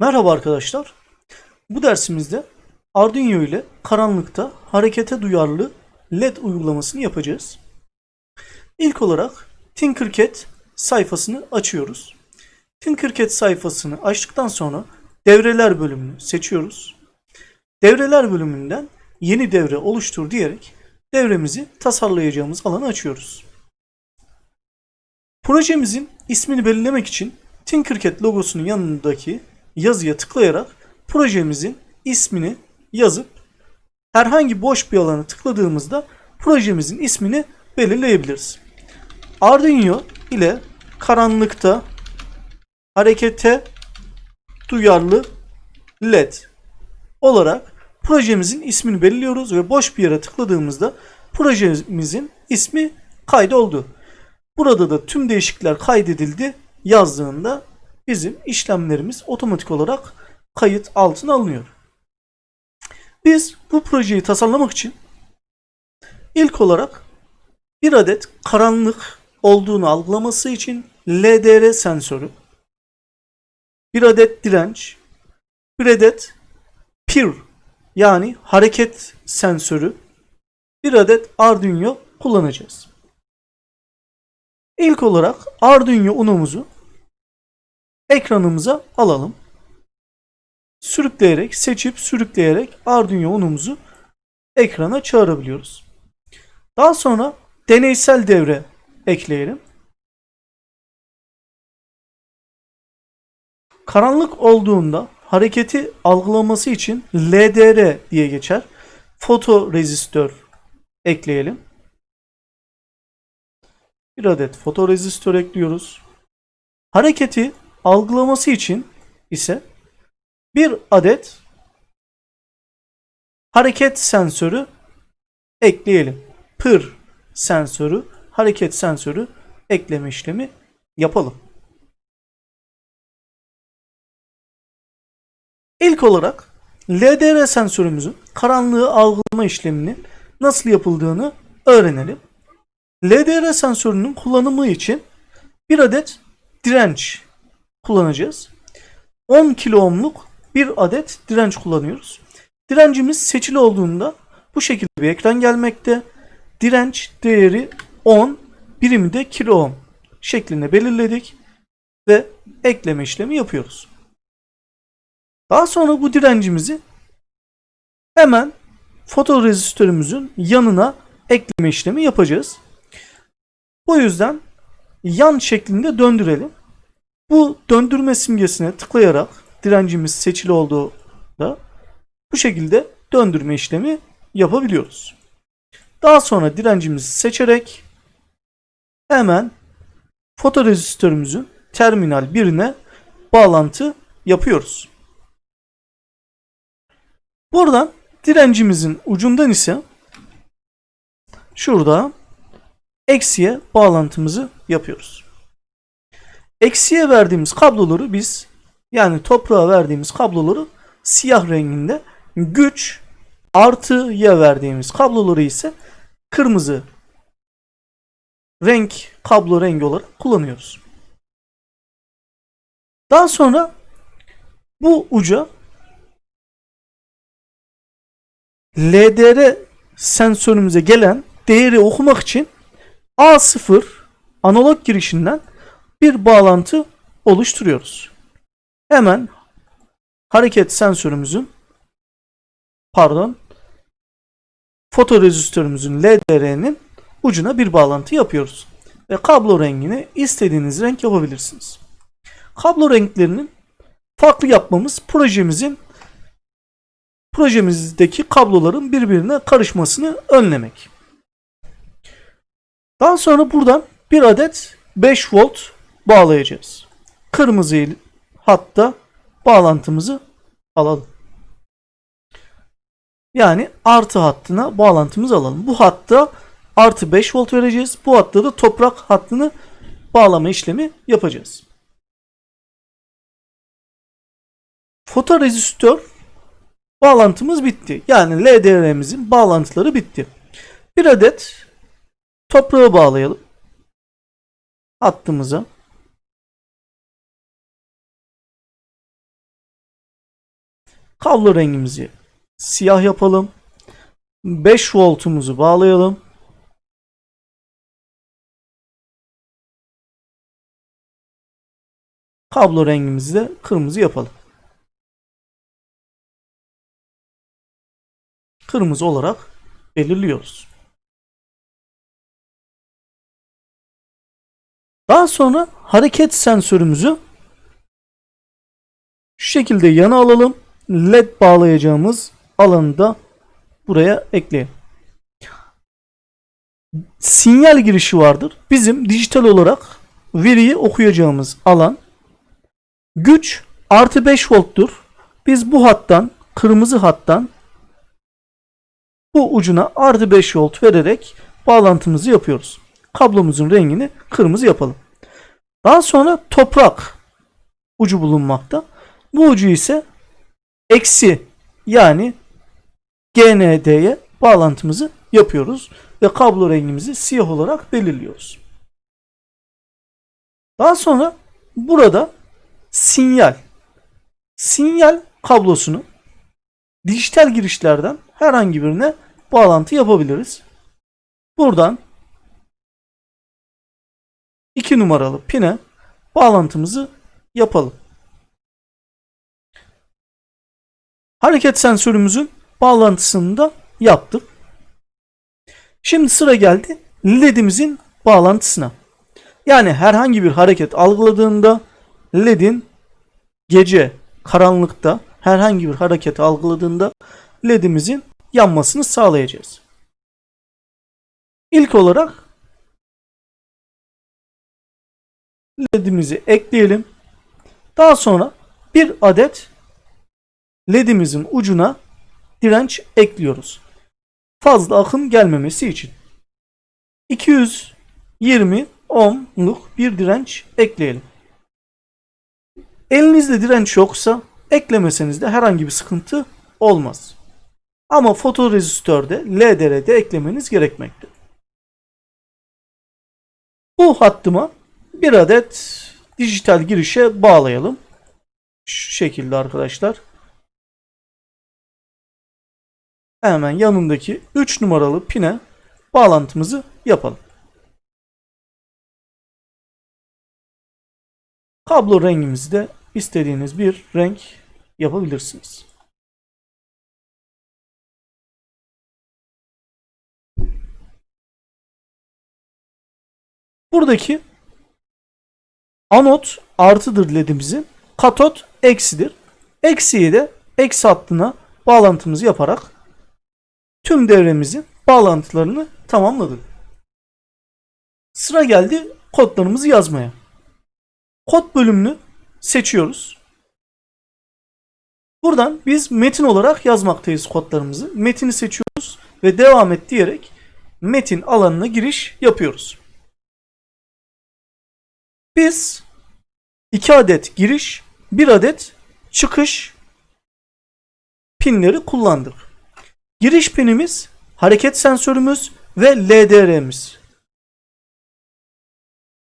Merhaba arkadaşlar. Bu dersimizde Arduino ile karanlıkta harekete duyarlı LED uygulamasını yapacağız. İlk olarak Tinkercad sayfasını açıyoruz. Tinkercad sayfasını açtıktan sonra devreler bölümünü seçiyoruz. Devreler bölümünden yeni devre oluştur diyerek devremizi tasarlayacağımız alanı açıyoruz. Projemizin ismini belirlemek için Tinkercad logosunun yanındaki yazıya tıklayarak projemizin ismini yazıp herhangi boş bir alana tıkladığımızda projemizin ismini belirleyebiliriz. Arduino ile karanlıkta harekete duyarlı LED olarak projemizin ismini belirliyoruz ve boş bir yere tıkladığımızda projemizin ismi kaydoldu. Burada da tüm değişiklikler kaydedildi yazdığında bizim işlemlerimiz otomatik olarak kayıt altına alınıyor. Biz bu projeyi tasarlamak için ilk olarak bir adet karanlık olduğunu algılaması için LDR sensörü, bir adet direnç, bir adet PIR yani hareket sensörü, bir adet Arduino kullanacağız. İlk olarak Arduino Uno'muzu ekranımıza alalım. Sürükleyerek, seçip sürükleyerek Arduino Uno'muzu ekrana çağırabiliyoruz. Daha sonra deneysel devre ekleyelim. Karanlık olduğunda hareketi algılaması için LDR diye geçer. Fotorezistör ekleyelim. Bir adet fotorezistör ekliyoruz. Hareketi algılaması için ise bir adet hareket sensörü ekleyelim. Pır sensörü, hareket sensörü ekleme işlemi yapalım. İlk olarak LDR sensörümüzün karanlığı algılama işleminin nasıl yapıldığını öğrenelim. LDR sensörünün kullanımı için bir adet direnç kullanacağız. 10 kilo ohmluk bir adet direnç kullanıyoruz. Direncimiz seçili olduğunda bu şekilde bir ekran gelmekte. Direnç değeri 10, birimi de kilo ohm şeklinde belirledik ve ekleme işlemi yapıyoruz. Daha sonra bu direncimizi hemen fotorezistörümüzün yanına ekleme işlemi yapacağız. Bu yüzden yan şeklinde döndürelim. Bu döndürme simgesine tıklayarak direncimiz seçili olduğunda bu şekilde döndürme işlemi yapabiliyoruz. Daha sonra direncimizi seçerek hemen fotorezistörümüzün terminal birine bağlantı yapıyoruz. Buradan direncimizin ucundan ise şurada eksiye bağlantımızı yapıyoruz. Eksiye verdiğimiz kabloları biz yani toprağa verdiğimiz kabloları siyah renginde güç artıya verdiğimiz kabloları ise kırmızı renk kablo rengi olarak kullanıyoruz. Daha sonra bu uca LDR sensörümüze gelen değeri okumak için A0 analog girişinden bir bağlantı oluşturuyoruz. Hemen hareket sensörümüzün pardon fotorezistörümüzün LDR'nin ucuna bir bağlantı yapıyoruz. Ve kablo rengini istediğiniz renk yapabilirsiniz. Kablo renklerinin farklı yapmamız projemizin projemizdeki kabloların birbirine karışmasını önlemek. Daha sonra buradan bir adet 5 volt bağlayacağız. Kırmızı hatta bağlantımızı alalım. Yani artı hattına bağlantımızı alalım. Bu hatta artı 5 volt vereceğiz. Bu hatta da toprak hattını bağlama işlemi yapacağız. Fotorezistör bağlantımız bitti. Yani LDR'mizin bağlantıları bitti. Bir adet toprağı bağlayalım. Hattımıza. Kablo rengimizi siyah yapalım. 5 voltumuzu bağlayalım. Kablo rengimizi de kırmızı yapalım. Kırmızı olarak belirliyoruz. Daha sonra hareket sensörümüzü şu şekilde yana alalım. LED bağlayacağımız alanı da buraya ekleyelim. Sinyal girişi vardır. Bizim dijital olarak veriyi okuyacağımız alan güç artı 5 volttur. Biz bu hattan kırmızı hattan bu ucuna artı 5 volt vererek bağlantımızı yapıyoruz. Kablomuzun rengini kırmızı yapalım. Daha sonra toprak ucu bulunmakta. Bu ucu ise eksi yani GND'ye bağlantımızı yapıyoruz ve kablo rengimizi siyah olarak belirliyoruz. Daha sonra burada sinyal sinyal kablosunu dijital girişlerden herhangi birine bağlantı yapabiliriz. Buradan 2 numaralı pine bağlantımızı yapalım. Hareket sensörümüzün bağlantısını da yaptık. Şimdi sıra geldi LED'imizin bağlantısına. Yani herhangi bir hareket algıladığında LED'in gece karanlıkta herhangi bir hareket algıladığında LED'imizin yanmasını sağlayacağız. İlk olarak LED'imizi ekleyelim. Daha sonra bir adet LED'imizin ucuna direnç ekliyoruz. Fazla akım gelmemesi için. 220 ohmluk bir direnç ekleyelim. Elinizde direnç yoksa eklemeseniz de herhangi bir sıkıntı olmaz. Ama fotorezistörde LDR'de eklemeniz gerekmekte. Bu hattıma bir adet dijital girişe bağlayalım. Şu şekilde arkadaşlar. Hemen yanındaki 3 numaralı pine bağlantımızı yapalım. Kablo rengimizi de istediğiniz bir renk yapabilirsiniz. Buradaki anot artıdır ledimizin katot eksidir. Eksiyi de eksi hattına bağlantımızı yaparak tüm devremizin bağlantılarını tamamladık. Sıra geldi kodlarımızı yazmaya. Kod bölümünü seçiyoruz. Buradan biz metin olarak yazmaktayız kodlarımızı. Metini seçiyoruz ve devam et diyerek metin alanına giriş yapıyoruz. Biz 2 adet giriş, 1 adet çıkış pinleri kullandık. Giriş pinimiz, hareket sensörümüz ve LDR'miz.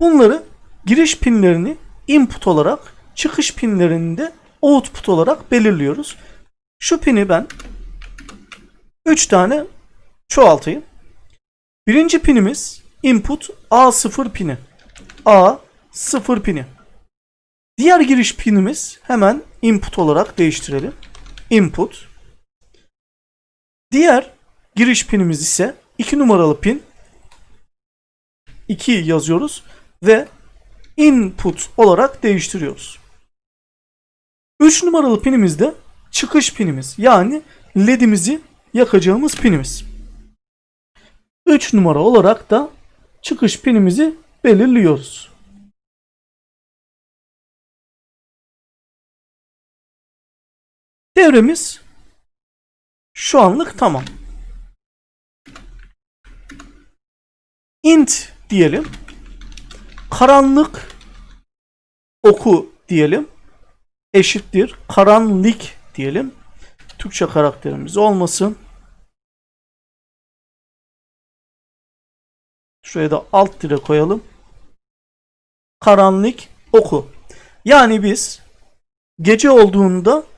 Bunları giriş pinlerini input olarak, çıkış pinlerini de output olarak belirliyoruz. Şu pini ben 3 tane çoğaltayım. Birinci pinimiz input A0 pini. A 0 pini. Diğer giriş pinimiz hemen input olarak değiştirelim. Input. Diğer giriş pinimiz ise 2 numaralı pin. 2 yazıyoruz ve input olarak değiştiriyoruz. 3 numaralı pinimiz de çıkış pinimiz. Yani ledimizi yakacağımız pinimiz. 3 numara olarak da çıkış pinimizi belirliyoruz. Devremiz şu anlık tamam. int diyelim. Karanlık oku diyelim. Eşittir. Karanlık diyelim. Türkçe karakterimiz olmasın. Şuraya da alt dire koyalım. Karanlık oku. Yani biz gece olduğunda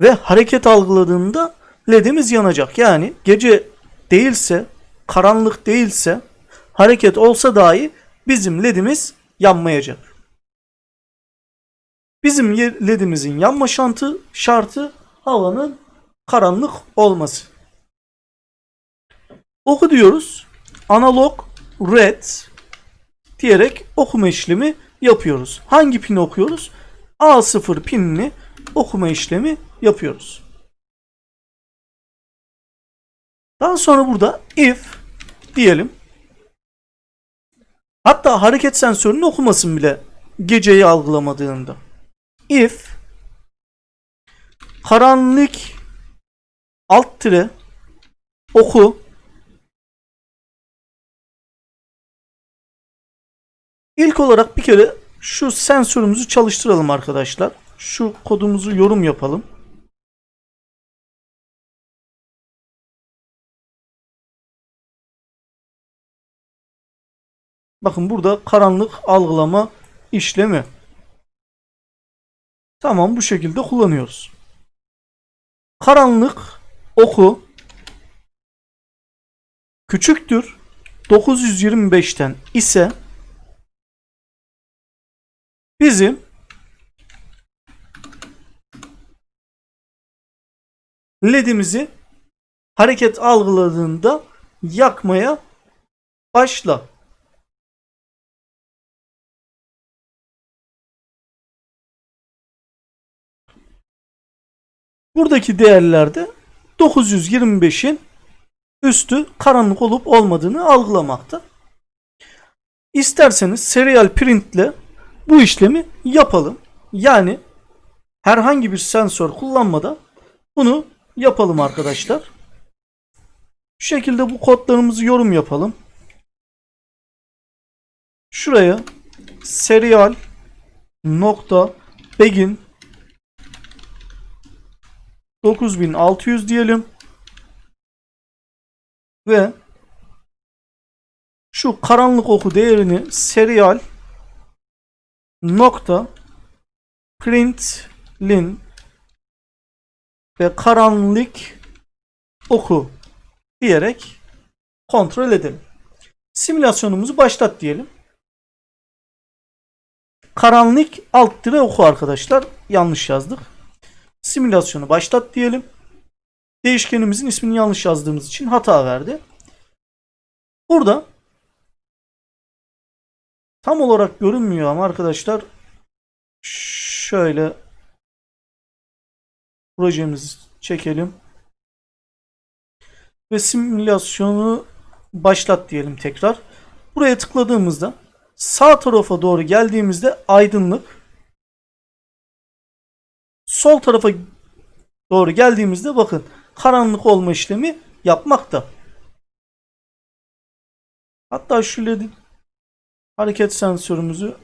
Ve hareket algıladığında ledimiz yanacak. Yani gece değilse, karanlık değilse, hareket olsa dahi bizim ledimiz yanmayacak. Bizim ledimizin yanma şartı, şartı havanın karanlık olması. Oku diyoruz. Analog red diyerek okuma işlemi yapıyoruz. Hangi pini okuyoruz? A0 pinini okuma işlemi yapıyoruz. Daha sonra burada if diyelim. Hatta hareket sensörünün okumasın bile geceyi algılamadığında. If karanlık alt tire oku İlk olarak bir kere şu sensörümüzü çalıştıralım arkadaşlar. Şu kodumuzu yorum yapalım. Bakın burada karanlık algılama işlemi. Tamam bu şekilde kullanıyoruz. Karanlık oku küçüktür 925'ten ise bizim ledimizi hareket algıladığında yakmaya başla. Buradaki değerlerde 925'in üstü karanlık olup olmadığını algılamakta. İsterseniz serial printle bu işlemi yapalım. Yani herhangi bir sensör kullanmadan bunu yapalım arkadaşlar. Şu şekilde bu kodlarımızı yorum yapalım. Şuraya serial nokta begin 9600 diyelim. Ve şu karanlık oku değerini serial nokta println ve karanlık oku diyerek kontrol edelim. Simülasyonumuzu başlat diyelim. Karanlık alt tire oku arkadaşlar. Yanlış yazdık. Simülasyonu başlat diyelim. Değişkenimizin ismini yanlış yazdığımız için hata verdi. Burada tam olarak görünmüyor ama arkadaşlar şöyle projemizi çekelim ve simülasyonu başlat diyelim tekrar. Buraya tıkladığımızda sağ tarafa doğru geldiğimizde aydınlık sol tarafa doğru geldiğimizde bakın karanlık olma işlemi yapmakta. Hatta şu LED hareket sensörümüzü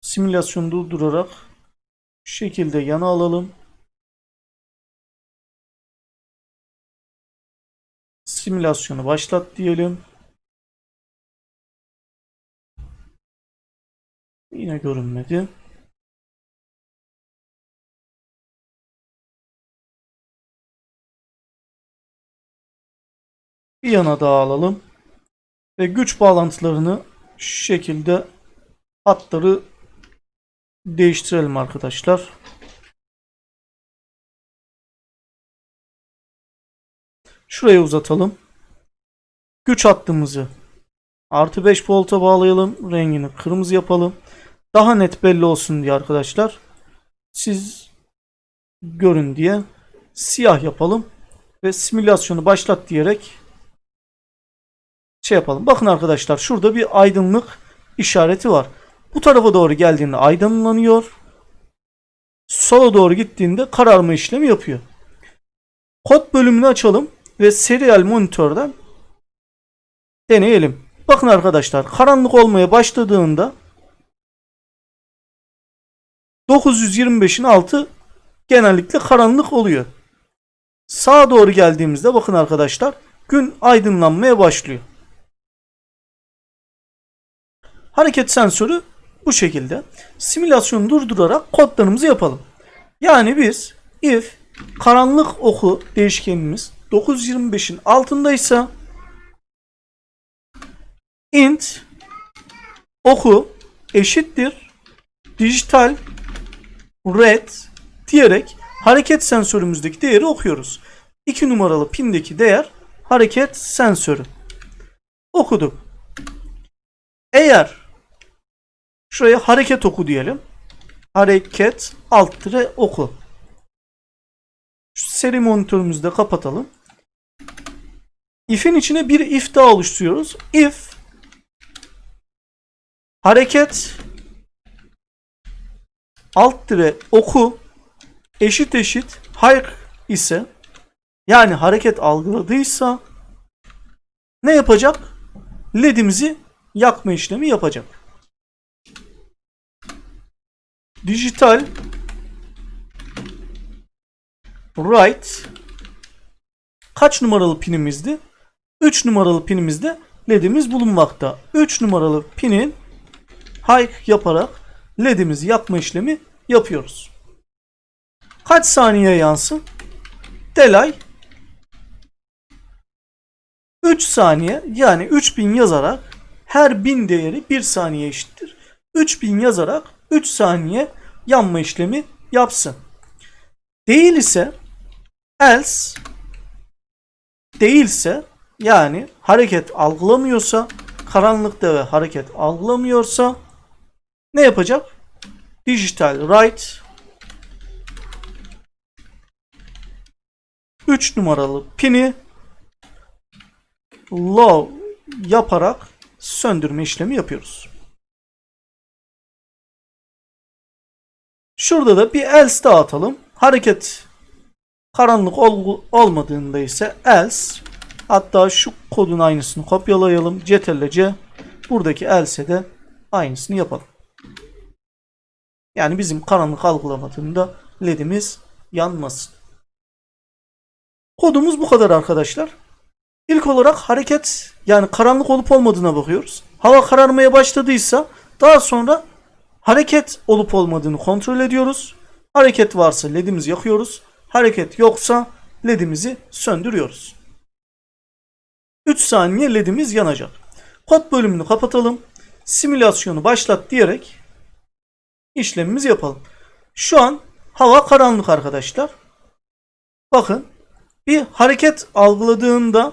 simülasyonu durdurarak şu şekilde yana alalım. Simülasyonu başlat diyelim. Yine görünmedi. Bir yana daha alalım. Ve güç bağlantılarını şu şekilde hatları değiştirelim arkadaşlar. Şuraya uzatalım. Güç hattımızı artı 5 volta bağlayalım. Rengini kırmızı yapalım. Daha net belli olsun diye arkadaşlar. Siz görün diye siyah yapalım. Ve simülasyonu başlat diyerek şey yapalım. Bakın arkadaşlar şurada bir aydınlık işareti var. Bu tarafa doğru geldiğinde aydınlanıyor. Sola doğru gittiğinde kararma işlemi yapıyor. Kod bölümünü açalım ve serial monitörden deneyelim. Bakın arkadaşlar karanlık olmaya başladığında 925'in altı genellikle karanlık oluyor. Sağa doğru geldiğimizde bakın arkadaşlar gün aydınlanmaya başlıyor. Hareket sensörü bu şekilde. Simülasyonu durdurarak kodlarımızı yapalım. Yani biz if karanlık oku değişkenimiz 925'in altındaysa int oku eşittir dijital red diyerek hareket sensörümüzdeki değeri okuyoruz. 2 numaralı pindeki değer hareket sensörü. Okuduk. Eğer şuraya hareket oku diyelim. Hareket alt tire oku. Şu seri monitörümüzü de kapatalım. If'in içine bir if daha oluşturuyoruz. If hareket alt tire oku eşit eşit hayır ise yani hareket algıladıysa ne yapacak? LED'imizi yakma işlemi yapacak. Dijital right kaç numaralı pinimizdi? 3 numaralı pinimizde LED'imiz bulunmakta. 3 numaralı pinin high yaparak LED'imizi yakma işlemi yapıyoruz. Kaç saniye yansın? Delay 3 saniye yani 3000 yazarak her 1000 değeri 1 saniye eşittir. 3000 yazarak 3 saniye yanma işlemi yapsın. Değil ise else değilse yani hareket algılamıyorsa karanlıkta ve hareket algılamıyorsa ne yapacak? Digital right 3 numaralı pini low yaparak söndürme işlemi yapıyoruz. Şurada da bir else daha atalım. Hareket karanlık ol, olmadığında ise else hatta şu kodun aynısını kopyalayalım. Ctrl C buradaki else'e de aynısını yapalım. Yani bizim karanlık algılamadığında ledimiz yanmasın. Kodumuz bu kadar arkadaşlar. İlk olarak hareket yani karanlık olup olmadığına bakıyoruz. Hava kararmaya başladıysa daha sonra hareket olup olmadığını kontrol ediyoruz. Hareket varsa ledimizi yakıyoruz. Hareket yoksa ledimizi söndürüyoruz. 3 saniye ledimiz yanacak. Kod bölümünü kapatalım. Simülasyonu başlat diyerek işlemimizi yapalım. Şu an hava karanlık arkadaşlar. Bakın bir hareket algıladığında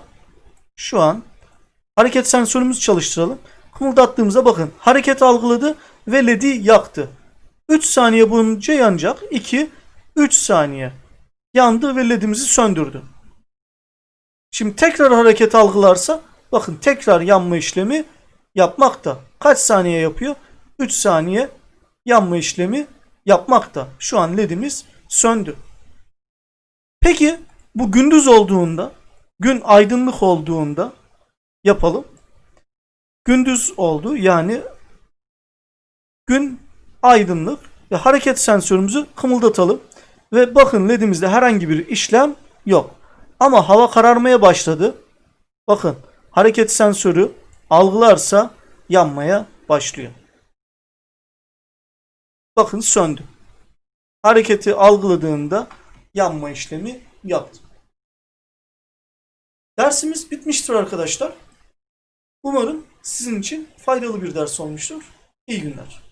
şu an hareket sensörümüzü çalıştıralım. Kımıldattığımıza bakın. Hareket algıladı ve LED'i yaktı. 3 saniye boyunca yanacak. 2 3 saniye yandı ve LED'imizi söndürdü. Şimdi tekrar hareket algılarsa bakın tekrar yanma işlemi yapmakta. Kaç saniye yapıyor? 3 saniye yanma işlemi yapmakta. Şu an LED'imiz söndü. Peki bu gündüz olduğunda, gün aydınlık olduğunda yapalım. Gündüz oldu yani gün aydınlık ve hareket sensörümüzü kımıldatalım. Ve bakın ledimizde herhangi bir işlem yok. Ama hava kararmaya başladı. Bakın hareket sensörü algılarsa yanmaya başlıyor. Bakın söndü. Hareketi algıladığında yanma işlemi yaptı. Dersimiz bitmiştir arkadaşlar. Umarım sizin için faydalı bir ders olmuştur. İyi günler.